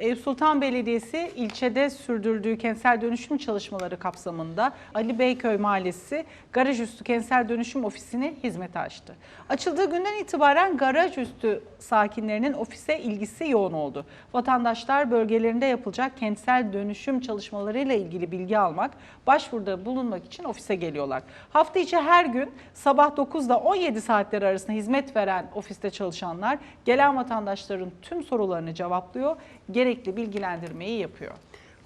Eyüp Sultan Belediyesi ilçede sürdürdüğü kentsel dönüşüm çalışmaları kapsamında Ali Beyköy Mahallesi garaj üstü kentsel dönüşüm ofisini hizmete açtı. Açıldığı günden itibaren garaj üstü sakinlerinin ofise ilgisi yoğun oldu. Vatandaşlar bölgelerinde yapılacak kentsel dönüşüm çalışmalarıyla ilgili bilgi almak, başvuruda bulunmak için ofise geliyorlar. Hafta içi her gün sabah 9 ile 17 saatler arasında hizmet veren ofiste çalışanlar gelen vatandaşların tüm sorularını cevaplıyor, gerekli bilgilendirmeyi yapıyor.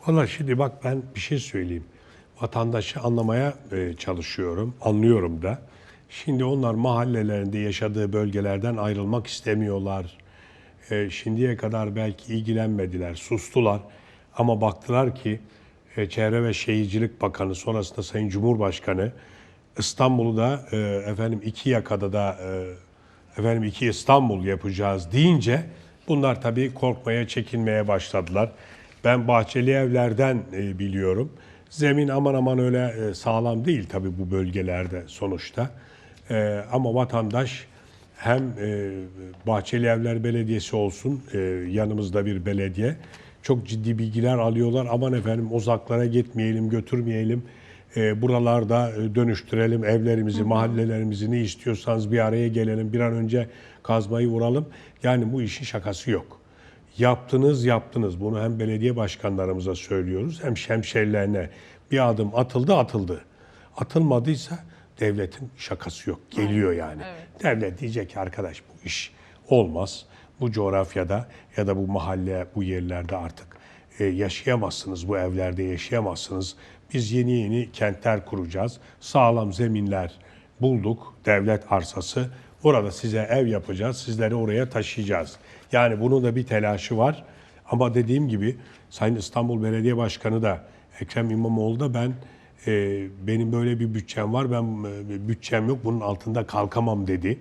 Valla şimdi bak ben bir şey söyleyeyim. Vatandaşı anlamaya e, çalışıyorum, anlıyorum da. Şimdi onlar mahallelerinde yaşadığı bölgelerden ayrılmak istemiyorlar. E, şimdiye kadar belki ilgilenmediler, sustular. Ama baktılar ki e, Çevre ve Şehircilik Bakanı, sonrasında Sayın Cumhurbaşkanı İstanbul'u da efendim iki yakada da efendim iki İstanbul yapacağız deyince bunlar tabii korkmaya, çekinmeye başladılar. Ben bahçeli evlerden e, biliyorum. Zemin aman aman öyle e, sağlam değil tabii bu bölgelerde sonuçta. E, ama vatandaş hem Bahçeli Evler Belediyesi olsun yanımızda bir belediye çok ciddi bilgiler alıyorlar. Aman efendim uzaklara gitmeyelim, götürmeyelim. E, buralarda e, dönüştürelim evlerimizi, mahallelerimizi ne istiyorsanız bir araya gelelim. Bir an önce kazmayı vuralım. Yani bu işin şakası yok. Yaptınız yaptınız. Bunu hem belediye başkanlarımıza söylüyoruz hem şemşerilerine. Bir adım atıldı atıldı. Atılmadıysa devletin şakası yok. Geliyor yani. Devlet diyecek ki arkadaş bu iş olmaz. Bu coğrafyada ya da bu mahalle, bu yerlerde artık yaşayamazsınız. Bu evlerde yaşayamazsınız. Biz yeni yeni kentler kuracağız. Sağlam zeminler bulduk. Devlet arsası. Orada size ev yapacağız. Sizleri oraya taşıyacağız. Yani bunun da bir telaşı var. Ama dediğim gibi Sayın İstanbul Belediye Başkanı da Ekrem İmamoğlu da ben e, benim böyle bir bütçem var. Ben e, bütçem yok. Bunun altında kalkamam dedi.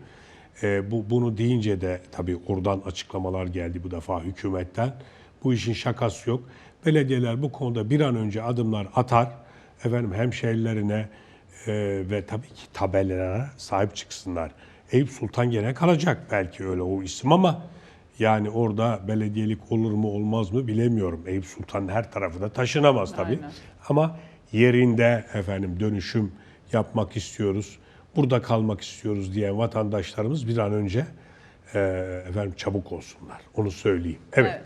E, bu bunu deyince de tabii oradan açıklamalar geldi bu defa hükümetten. Bu işin şakası yok. Belediyeler bu konuda bir an önce adımlar atar. Efendim hemşehrilerine e, ve tabii ki tabelalara sahip çıksınlar. Eyüp Sultan gene kalacak belki öyle o isim ama yani orada belediyelik olur mu olmaz mı bilemiyorum. Eyüp Sultan her tarafı da taşınamaz tabii. Aynen. Ama yerinde efendim dönüşüm yapmak istiyoruz. Burada kalmak istiyoruz diyen vatandaşlarımız bir an önce e, efendim çabuk olsunlar. Onu söyleyeyim. evet. Evet.